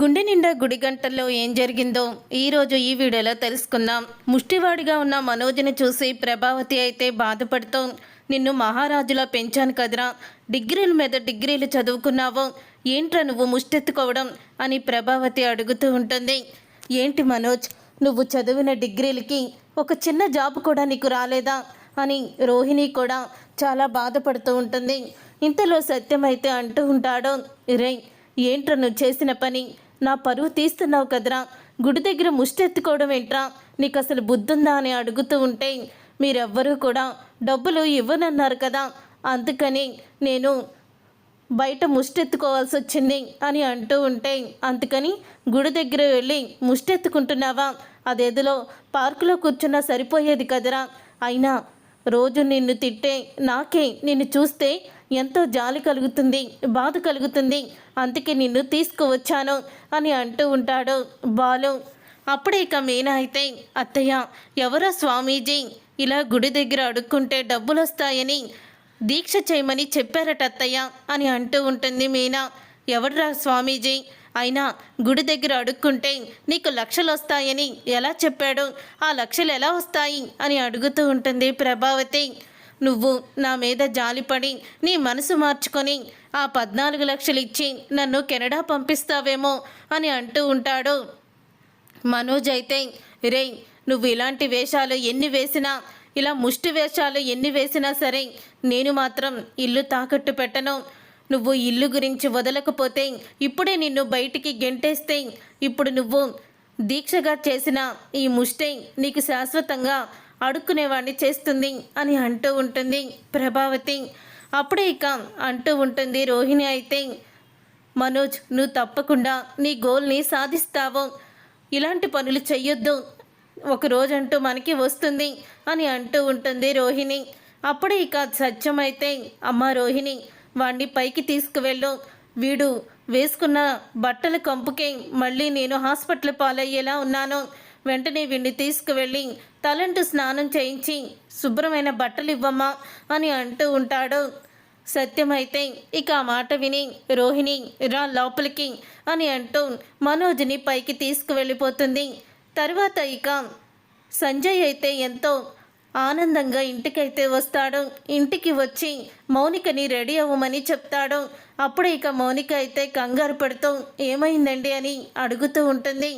గుండె నిండా గుడి గంటల్లో ఏం జరిగిందో ఈరోజు ఈ వీడియోలో తెలుసుకుందాం. ముష్టివాడిగా ఉన్న మనోజ్ని చూసి ప్రభావతి అయితే బాధపడుతూ నిన్ను మహారాజులా పెంచాను కదరా. డిగ్రీల మీద డిగ్రీలు చదువుకున్నావు. ఏంట్రా నువ్వు ముష్టెత్తుకోవడం? అని ప్రభావతి అడుగుతూ ఉంటుంది. ఏంటి మనోజ్ నువ్వు చదివిన డిగ్రీలకి ఒక చిన్న జాబ్ కూడా నీకు రాలేదా? అని రోహిణి కూడా చాలా బాధపడుతూ ఉంటుంది. ఇంతలో సత్యమైతే అంటూ ఉంటాడు? రే ఏంట్రా నువ్వు చేసిన పని? నా పరువు తీస్తున్నావు కదరా. గుడి దగ్గర ముష్టెత్తుకోవడం ఏంట్రా? నీకు అసలు బుద్ధుందా అని అడుగుతూ ఉంటే మీరెవ్వరూ కూడా డబ్బులు ఇవ్వనన్నారు కదా. అందుకని నేను బయట ముష్టెత్తుకోవాల్సి వచ్చింది అని అంటూ ఉంటే అందుకని గుడి దగ్గర వెళ్ళి ముష్టెత్తుకుంటున్నావా? అదేదిలో పార్కులో కూర్చున్నా సరిపోయేది కదరా. అయినా రోజు నిన్ను తిట్టే నాకే నిన్ను చూస్తే ఎంతో జాలి కలుగుతుంది బాధ కలుగుతుంది. అందుకే నిన్ను తీసుకువచ్చాను అని అంటూ ఉంటాడు బాలు. అప్పుడే ఇక మీనా అయితే అత్తయ్య ఎవరో స్వామీజీ? ఇలా గుడి దగ్గర అడుక్కుంటే డబ్బులు వస్తాయని దీక్ష చేయమని చెప్పారట అత్తయ్య అని అంటూ ఉంటుంది మీనా. ఎవడ్రా స్వామీజీ? అయినా గుడి దగ్గర అడుక్కుంటే నీకు లక్షలు వస్తాయని ఎలా చెప్పాడు? ఆ లక్షలు ఎలా వస్తాయి? అని అడుగుతూ ఉంటుంది ప్రభావతి. నువ్వు నా మీద జాలిపడి నీ మనసు మార్చుకొని ఆ పద్నాలుగు లక్షలు ఇచ్చి నన్ను కెనడా పంపిస్తావేమో అని అంటూ ఉంటాడు. మనోజ్ అయితే రే నువ్వు ఇలాంటి వేషాలు ఎన్ని వేసినా ఇలా ముష్టి వేషాలు ఎన్ని వేసినా సరే నేను మాత్రం ఇల్లు తాకట్టు పెట్టను. నువ్వు ఇల్లు గురించి వదలకపోతే ఇప్పుడే నిన్ను బయటికి గెంటేస్తే ఇప్పుడు నువ్వు దీక్షగా చేసిన ఈ ముష్టి నీకు శాశ్వతంగా అడుక్కునేవాడిని చేస్తుంది అని అంటూ ఉంటుంది ప్రభావతి. అప్పుడే ఇక అంటూ ఉంటుంది రోహిణి అయితే మనోజ్ నువ్వు తప్పకుండా నీ గోల్ని సాధిస్తావు. ఇలాంటి పనులు చెయ్యొద్దు. ఒక రోజంటూ మనకి వస్తుంది అని అంటూ ఉంటుంది రోహిణి. అప్పుడే ఇక సత్యమైతే అమ్మ రోహిణి వాణ్ణి పైకి తీసుకువెళ్ళు. వీడు వేసుకున్న బట్టల కంపుకే మళ్ళీ నేను హాస్పిటల్ పాలయ్యేలా ఉన్నాను. వెంటనే వీడిని తీసుకువెళ్ళి తలంటు స్నానం చేయించి శుభ్రమైన బట్టలు ఇవ్వమ్మా అని అంటూ ఉంటాడు. సత్యమైతే ఇక ఆ మాట విని రోహిణి రా లోపలికి అని అంటూ మనోజ్ని పైకి తీసుకువెళ్ళిపోతుంది. తర్వాత ఇక సంజయ్ అయితే ఎంతో ఆనందంగా ఇంటికైతే వస్తాడు. ఇంటికి వచ్చి మౌనికని రెడీ అవ్వమని చెప్తాడు. అప్పుడు ఇక మౌనిక అయితే కంగారు పడుతూ ఏమైందండి? అని అడుగుతూ ఉంటుంది.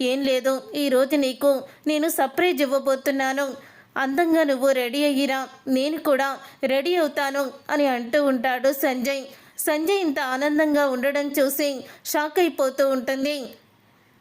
ఏం లేదు ఈరోజు నీకు నేను సర్ప్రైజ్ ఇవ్వబోతున్నాను. అందంగా నువ్వు రెడీ అయ్యిరా నేను కూడా రెడీ అవుతాను అని అంటూ ఉంటాడు సంజయ్. సంజయ్ ఇంత ఆనందంగా ఉండడం చూసి షాక్ అయిపోతూ ఉంటుంది.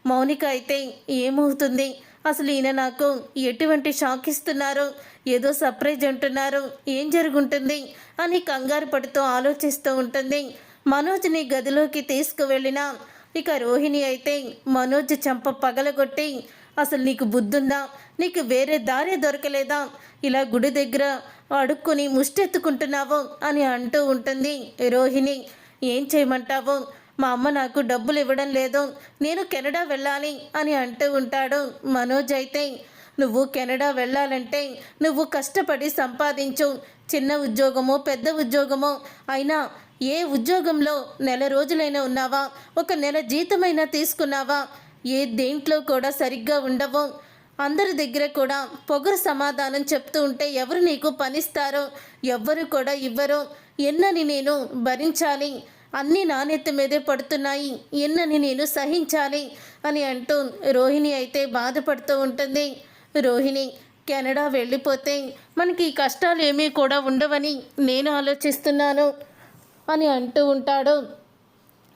మౌనిక అయితే ఏమవుతుంది? అసలు ఈయన నాకు ఎటువంటి షాక్ ఇస్తున్నారు? ఏదో సర్ప్రైజ్ అంటున్నారు ఏం జరుగుంటుంది? అని కంగారు పడుతూ ఆలోచిస్తూ ఉంటుంది. మనోజ్ని గదిలోకి తీసుకువెళ్ళిన ఇక రోహిణి అయితే మనోజ్ చంప పగలగొట్టి అసలు నీకు బుద్ధుందా? నీకు వేరే దారే దొరకలేదా? ఇలా గుడి దగ్గర అడుక్కుని ముష్టెత్తుకుంటున్నావు? అని అంటూ ఉంటుంది రోహిణి. ఏం చేయమంటావు? మా అమ్మ నాకు డబ్బులు ఇవ్వడం లేదు. నేను కెనడా వెళ్ళాలి అని అంటూ ఉంటాడు మనోజ్ అయితే. నువ్వు కెనడా వెళ్ళాలంటే నువ్వు కష్టపడి సంపాదించు. చిన్న ఉద్యోగమో పెద్ద ఉద్యోగమో అయినా ఏ ఉద్యోగంలో నెల రోజులైనా ఉన్నావా? ఒక నెల జీతమైనా తీసుకున్నావా? ఏ దేంట్లో కూడా సరిగ్గా ఉండవు. అందరి దగ్గర కూడా పొగరు సమాధానం చెప్తూ ఉంటే ఎవరు నీకు పనిస్తారో ఎవ్వరు కూడా ఇవ్వరు. ఎన్నని నేను భరించాలి అన్నీ నాణ్యత మీదే పడుతున్నాయి ఎన్నని నేను సహించాలి అని అంటూ రోహిణి అయితే బాధపడుతూ ఉంటుంది. రోహిణి కెనడా వెళ్ళిపోతే మనకి ఈ కష్టాలు ఏమీ కూడా ఉండవని నేను ఆలోచిస్తున్నాను. అని అంటూ ఉంటాడు.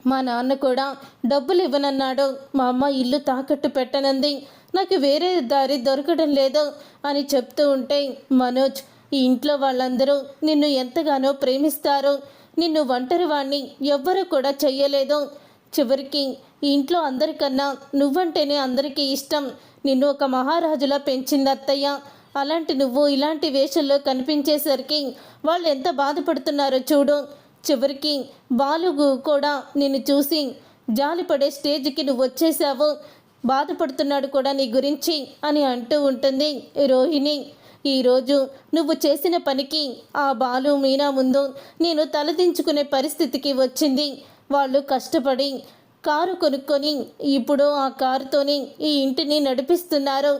మా నాన్న కూడా డబ్బులు ఇవ్వనన్నాడు. మా అమ్మ ఇల్లు తాకట్టు పెట్టనంది. నాకు వేరే దారి దొరకడం లేదు అని చెప్తూ ఉంటే మనోజ్ ఈ ఇంట్లో వాళ్ళందరూ నిన్ను ఎంతగానో ప్రేమిస్తారు. నిన్ను ఒంటరి వాణ్ణి ఎవ్వరూ కూడా చెయ్యలేదు. చివరికి ఈ ఇంట్లో అందరికన్నా నువ్వంటేనే అందరికీ ఇష్టం. నిన్ను ఒక మహారాజులా పెంచింది అత్తయ్య. అలాంటి నువ్వు ఇలాంటి వేషంలో కనిపించేసరికి వాళ్ళు ఎంత బాధపడుతున్నారో చూడు. చివరికి బాలుగు కూడా నిన్ను చూసి జాలిపడే స్టేజ్కి నువ్వు వచ్చేసావు. బాధపడుతున్నాడు కూడా నీ గురించి అని అంటూ ఉంటుంది రోహిణి. ఈరోజు నువ్వు చేసిన పనికి ఆ బాలు మీనా ముందు నేను తలదించుకునే పరిస్థితికి వచ్చింది. వాళ్ళు కష్టపడి కారు కొనుక్కొని ఇప్పుడు ఆ కారుతోని ఈ ఇంటిని నడిపిస్తున్నారు.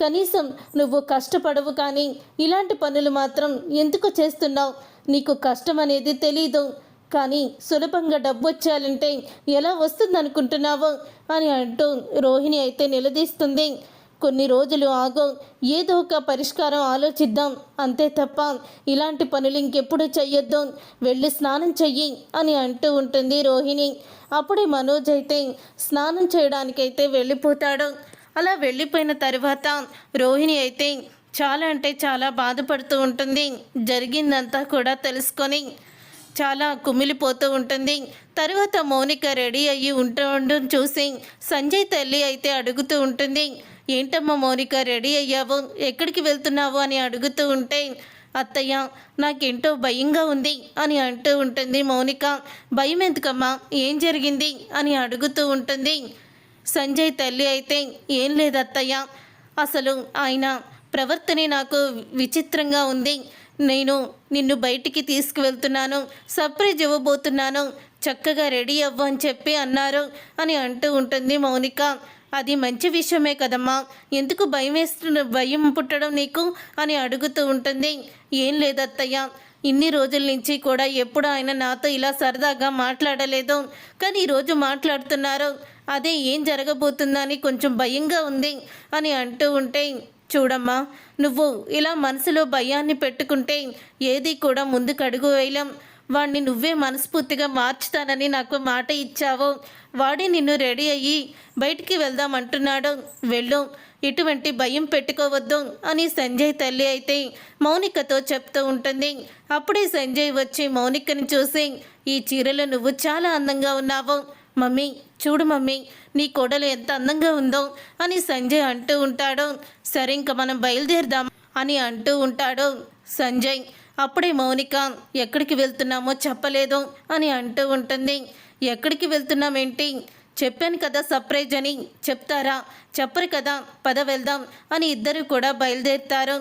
కనీసం నువ్వు కష్టపడవు కానీ ఇలాంటి పనులు మాత్రం ఎందుకు చేస్తున్నావు? నీకు కష్టం అనేది తెలీదు కానీ సులభంగా డబ్బు వచ్చేయాలంటే ఎలా వస్తుందనుకుంటున్నావు? అని అంటూ రోహిణి అయితే నిలదీస్తుంది. కొన్ని రోజులు ఆగో ఏదో ఒక పరిష్కారం ఆలోచిద్దాం అంతే తప్ప ఇలాంటి పనులు ఇంకెప్పుడు చెయ్యొద్దు. వెళ్ళి స్నానం చెయ్యి అని అంటూ ఉంటుంది రోహిణి. అప్పుడే మనోజ్ అయితే స్నానం చేయడానికైతే వెళ్ళిపోతాడు. అలా వెళ్ళిపోయిన తర్వాత రోహిణి అయితే చాలా అంటే చాలా బాధపడుతూ ఉంటుంది. జరిగిందంతా కూడా తెలుసుకొని చాలా కుమిలిపోతూ ఉంటుంది. తర్వాత మౌనిక రెడీ అయ్యి ఉండడం చూసి సంజయ్ తల్లి అయితే అడుగుతూ ఉంటుంది. ఏంటమ్మా మౌనిక రెడీ అయ్యావు? ఎక్కడికి వెళ్తున్నావు? అని అడుగుతూ ఉంటే అత్తయ్య నాకేంటో భయంగా ఉంది అని అంటూ ఉంటుంది మౌనిక. భయం ఎందుకమ్మా? ఏం జరిగింది? అని అడుగుతూ ఉంటుంది సంజయ్ తల్లి అయితే. ఏం లేదు అత్తయ్య అసలు ఆయన ప్రవర్తనే నాకు విచిత్రంగా ఉంది. నేను నిన్ను బయటికి తీసుకువెళ్తున్నాను. సర్ప్రైజ్ ఇవ్వబోతున్నాను. చక్కగా రెడీ అవ్వు అని చెప్పి అన్నారు అని అంటూ ఉంటుంది మౌనిక. అది మంచి విషయమే కదమ్మా. ఎందుకు భయం వేస్తున్న భయం పుట్టడం నీకు అని అడుగుతూ ఉంటుంది. ఏం లేదత్తయ్య. ఇన్ని రోజుల నుంచి కూడా ఎప్పుడు ఆయన నాతో ఇలా సరదాగా మాట్లాడలేదు. కానీ ఈరోజు మాట్లాడుతున్నారు. అదే ఏం జరగబోతుందని కొంచెం భయంగా ఉంది అని అంటూ ఉంటే చూడమ్మా నువ్వు ఇలా మనసులో భయాన్ని పెట్టుకుంటే ఏది కూడా ముందుకు అడుగు వేయలేం. వాడిని నువ్వే మనస్ఫూర్తిగా మార్చుతానని నాకు మాట ఇచ్చావు. వాడి నిన్ను రెడీ అయ్యి బయటికి వెళ్దాం అంటున్నాడు. వెళ్ళు ఎటువంటి భయం పెట్టుకోవద్దు అని సంజయ్ తల్లి అయితే మౌనికతో చెప్తూ ఉంటుంది. అప్పుడే సంజయ్ వచ్చి మౌనికని చూసి ఈ చీరలో నువ్వు చాలా అందంగా ఉన్నావు. మమ్మీ చూడు మమ్మీ నీ కోడలు ఎంత అందంగా ఉందో అని సంజయ్ అంటూ ఉంటాడు. సరే ఇంక మనం బయలుదేరదాం అని అంటూ ఉంటాడు సంజయ్. అప్పుడే మౌనిక ఎక్కడికి వెళ్తున్నామో చెప్పలేదు అని అంటూ ఉంటుంది. ఎక్కడికి వెళ్తున్నామేంటి? చెప్పాను కదా సర్ప్రైజ్ అని. చెప్తారా? చెప్పరు కదా. పద వెళ్దాం అని ఇద్దరు కూడా బయలుదేరుతారు.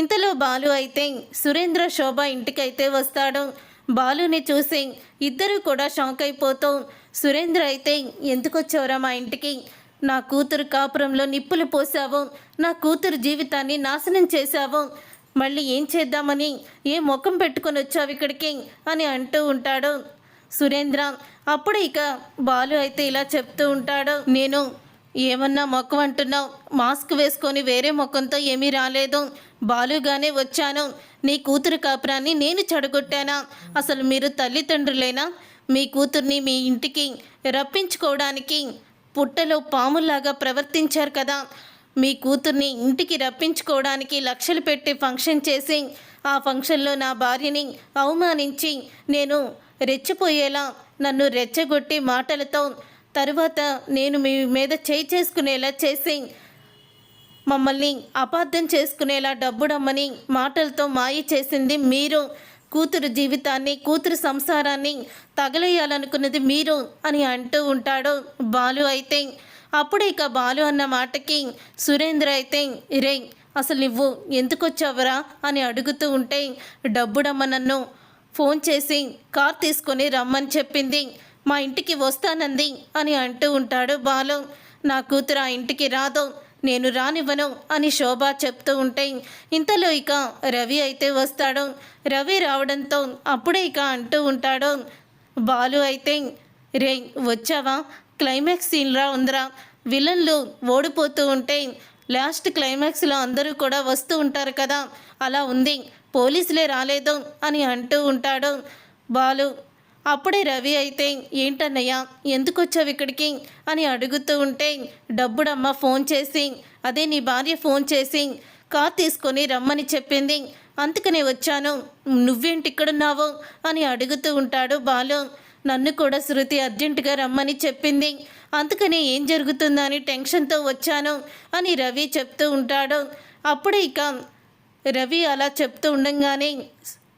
ఇంతలో బాలు అయితే సురేంద్ర శోభ ఇంటికైతే వస్తాడు. బాలుని చూసి ఇద్దరు కూడా షాక్ అయిపోతూ సురేంద్ర అయితే ఎందుకు వచ్చావురా మా ఇంటికి? నా కూతురు కాపురంలో నిప్పులు పోసావు నా కూతురు జీవితాన్ని నాశనం చేశావు. మళ్ళీ ఏం చేద్దామని ఏ ముఖం పెట్టుకొని వచ్చావు ఇక్కడికి? అని అంటూ ఉంటాడు. సురేంద్ర అప్పుడు ఇక బాలు అయితే ఇలా చెప్తూ ఉంటాడు. నేను ఏమన్నా మొక్కం అంటున్నావు? మాస్క్ వేసుకొని వేరే మొఖంతో ఏమీ రాలేదు. బాలుగానే వచ్చాను. నీ కూతురు కాపురాన్ని నేను చెడగొట్టానా? అసలు మీరు తల్లిదండ్రులేనా? మీ కూతుర్ని మీ ఇంటికి రప్పించుకోవడానికి పుట్టలో పాముల్లాగా ప్రవర్తించారు కదా. మీ కూతుర్ని ఇంటికి రప్పించుకోవడానికి లక్షలు పెట్టి ఫంక్షన్ చేసి ఆ ఫంక్షన్లో నా భార్యని అవమానించి నేను రెచ్చిపోయేలా నన్ను రెచ్చగొట్టి మాటలతో తరువాత నేను మీ మీద చేయి చేసుకునేలా చేసి మమ్మల్ని అపార్థం చేసుకునేలా డబ్బుడమ్మని మాటలతో మాయ చేసింది మీరు. కూతురు జీవితాన్ని కూతురు సంసారాన్ని తగలేయాలనుకున్నది మీరు అని అంటూ ఉంటాడు బాలు అయితే. అప్పుడు ఇక బాలు అన్న మాటకి సురేంద్ర అయితే రే అసలు నువ్వు ఎందుకు వచ్చావురా అని అడుగుతూ ఉంటే డబ్బుడమ్మ నన్ను ఫోన్ చేసి కార్ తీసుకొని రమ్మని చెప్పింది. మా ఇంటికి వస్తానంది అని అంటూ ఉంటాడు బాలు. నా కూతురు ఆ ఇంటికి రాదు. నేను రానివ్వను అని శోభ చెప్తూ ఉంటే ఇంతలో ఇక రవి అయితే వస్తాడు. రవి రావడంతో అప్పుడే ఇక అంటూ ఉంటాడు. బాలు అయితే రే వచ్చావా? క్లైమాక్స్ సీన్లా ఉందిరా. విలన్లు ఓడిపోతూ ఉంటే లాస్ట్ క్లైమాక్స్లో అందరూ కూడా వస్తూ ఉంటారు కదా. అలా ఉంది. పోలీసులే రాలేదు అని అంటూ ఉంటాడు బాలు. అప్పుడే రవి అయితే ఏంటన్నయ్యా ఎందుకు వచ్చావు ఇక్కడికి? అని అడుగుతూ ఉంటే డబ్బుడమ్మ ఫోన్ చేసి అదే నీ భార్య ఫోన్ చేసి కార్ తీసుకొని రమ్మని చెప్పింది. అందుకనే వచ్చాను. నువ్వేంటి ఇక్కడున్నావు? అని అడుగుతూ ఉంటాడు బాలు. నన్ను కూడా శృతి అర్జెంటుగా రమ్మని చెప్పింది. అందుకని ఏం జరుగుతుందని టెన్షన్తో వచ్చాను అని రవి చెప్తూ ఉంటాడు. అప్పుడే ఇక రవి అలా చెప్తూ ఉండగానే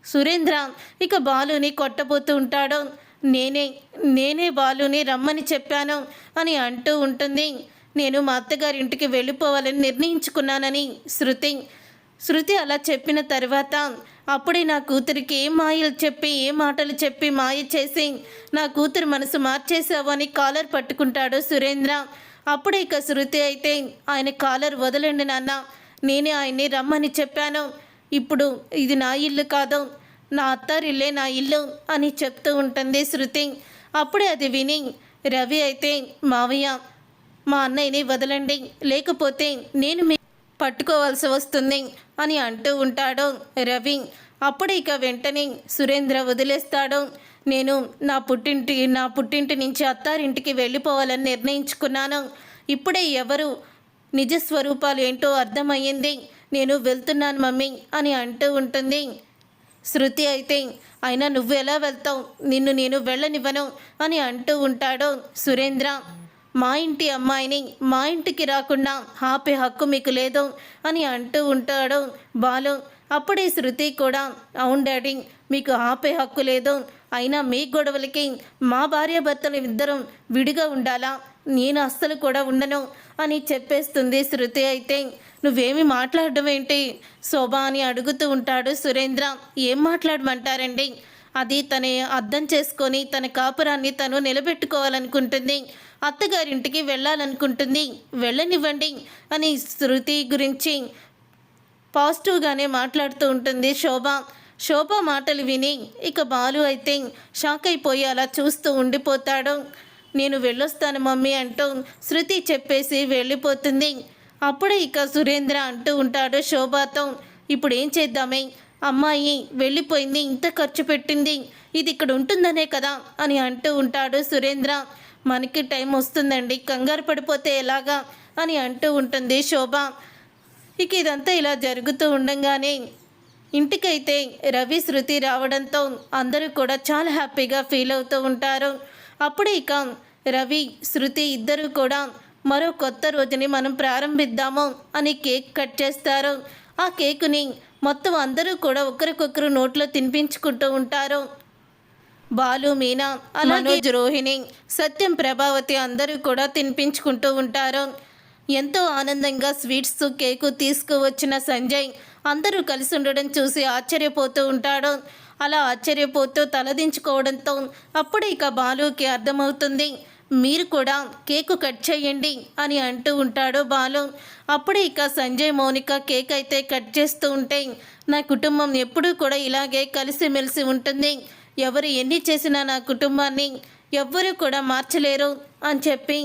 సురేంద్ర ఇక బాలుని కొట్టబోతూ ఉంటాడు. నేనే నేనే బాలుని రమ్మని చెప్పాను అని అంటూ ఉంటుంది. నేను మా అత్తగారి ఇంటికి వెళ్ళిపోవాలని నిర్ణయించుకున్నానని శృతి. శృతి అలా చెప్పిన తర్వాత అప్పుడే నా కూతురికి ఏ మాయలు చెప్పి ఏ మాటలు చెప్పి మాయ చేసి నా కూతురు మనసు మార్చేసావు అని కాలర్ పట్టుకుంటాడు సురేంద్ర. అప్పుడే ఇక శృతి అయితే ఆయన కాలర్ వదలండి నాన్న. నేనే ఆయన్ని రమ్మని చెప్పాను. ఇప్పుడు ఇది నా ఇల్లు కాదు నా అత్తారిల్లే నా ఇల్లు అని చెప్తూ ఉంటుంది శృతి. అప్పుడే అది విని రవి అయితే మావయ్య మా అన్నయ్యని వదలండి లేకపోతే నేను మీ పట్టుకోవాల్సి వస్తుంది అని అంటూ ఉంటాడు రవి. అప్పుడు ఇక వెంటనే సురేంద్ర వదిలేస్తాడు. నేను నా పుట్టింటి నా పుట్టింటి నుంచి అత్తారింటికి వెళ్ళిపోవాలని నిర్ణయించుకున్నాను. ఇప్పుడే ఎవరు నిజ స్వరూపాలు ఏంటో అర్థమయ్యింది. నేను వెళ్తున్నాను మమ్మీ అని అంటూ ఉంటుంది. శృతి అయితే అయినా నువ్వు ఎలా వెళ్తావు? నిన్ను నేను వెళ్ళనివ్వను అని అంటూ ఉంటాడు సురేంద్ర. మా ఇంటి అమ్మాయిని మా ఇంటికి రాకుండా ఆపే హక్కు మీకు లేదు అని అంటూ ఉంటాడు బాలు. అప్పుడే శృతి కూడా అవును డాడీ మీకు ఆపే హక్కు లేదు. అయినా మీ గొడవలకి మా భార్యాభర్తలు ఇద్దరం విడిగా ఉండాలా? నేను అస్సలు కూడా ఉండను అని చెప్పేస్తుంది శృతి అయితే. నువ్వేమి మాట్లాడడం ఏంటి? శోభ అని అడుగుతూ ఉంటాడు. సురేంద్ర ఏం మాట్లాడమంటారండి? అది తన అర్థం చేసుకొని తన కాపురాన్ని తను నిలబెట్టుకోవాలనుకుంటుంది. అత్తగారింటికి వెళ్ళాలనుకుంటుంది. వెళ్ళనివ్వండి అని శృతి గురించి పాజిటివ్గానే మాట్లాడుతూ ఉంటుంది శోభ. శోభ మాటలు విని ఇక బాలు అయితే షాక్ అయిపోయి అలా చూస్తూ ఉండిపోతాడు. నేను వెళ్ళొస్తాను మమ్మీ అంటూ శృతి చెప్పేసి వెళ్ళిపోతుంది. అప్పుడే ఇక సురేంద్ర అంటూ ఉంటాడు శోభాతో ఇప్పుడు ఏం చేద్దామే? అమ్మాయి వెళ్ళిపోయింది ఇంత ఖర్చు పెట్టింది ఇది ఇక్కడ ఉంటుందనే కదా? అని అంటూ ఉంటాడు సురేంద్ర. మనకి టైం వస్తుందండి కంగారు పడిపోతే ఎలాగా? అని అంటూ ఉంటుంది శోభ. ఇక ఇదంతా ఇలా జరుగుతూ ఉండగానే ఇంటికైతే రవి శృతి రావడంతో అందరూ కూడా చాలా హ్యాపీగా ఫీల్ అవుతూ ఉంటారు. అప్పుడే ఇక రవి శృతి ఇద్దరు కూడా మరో కొత్త రోజుని మనం ప్రారంభిద్దాము అని కేక్ కట్ చేస్తారు. ఆ కేకుని మొత్తం అందరూ కూడా ఒకరికొకరు నోట్లో తినిపించుకుంటూ ఉంటారు. బాలు మీనా అలాగే రోహిణి సత్యం ప్రభావతి అందరూ కూడా తినిపించుకుంటూ ఉంటారు. ఎంతో ఆనందంగా స్వీట్స్ కేకు తీసుకువచ్చిన సంజయ్ అందరూ కలిసి ఉండడం చూసి ఆశ్చర్యపోతూ ఉంటాడు. అలా ఆశ్చర్యపోతూ తలదించుకోవడంతో అప్పుడు ఇక బాలుకి అర్థమవుతుంది. మీరు కూడా కేకు కట్ చేయండి అని అంటూ ఉంటాడు బాలు. అప్పుడే ఇక సంజయ్ మౌనిక కేక్ అయితే కట్ చేస్తూ ఉంటే నా కుటుంబం ఎప్పుడూ కూడా ఇలాగే కలిసిమెలిసి ఉంటుంది. ఎవరు ఎన్ని చేసినా నా కుటుంబాన్ని ఎవ్వరూ కూడా మార్చలేరు అని చెప్పి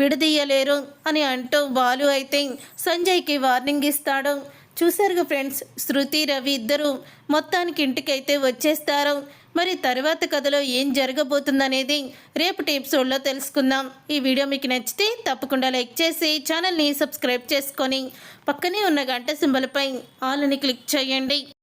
విడదీయలేరు అని అంటూ బాలు అయితే సంజయ్కి వార్నింగ్ ఇస్తాడు. చూశారుగా ఫ్రెండ్స్ శృతి రవి ఇద్దరు మొత్తానికి ఇంటికైతే వచ్చేస్తారు. మరి తర్వాత కథలో ఏం జరగబోతుందనేది రేపటి ఎపిసోడ్లో తెలుసుకుందాం. ఈ వీడియో మీకు నచ్చితే తప్పకుండా లైక్ చేసి ఛానల్ని సబ్స్క్రైబ్ చేసుకొని పక్కనే ఉన్న గంట సింబల్పై ఆల్ని క్లిక్ చేయండి.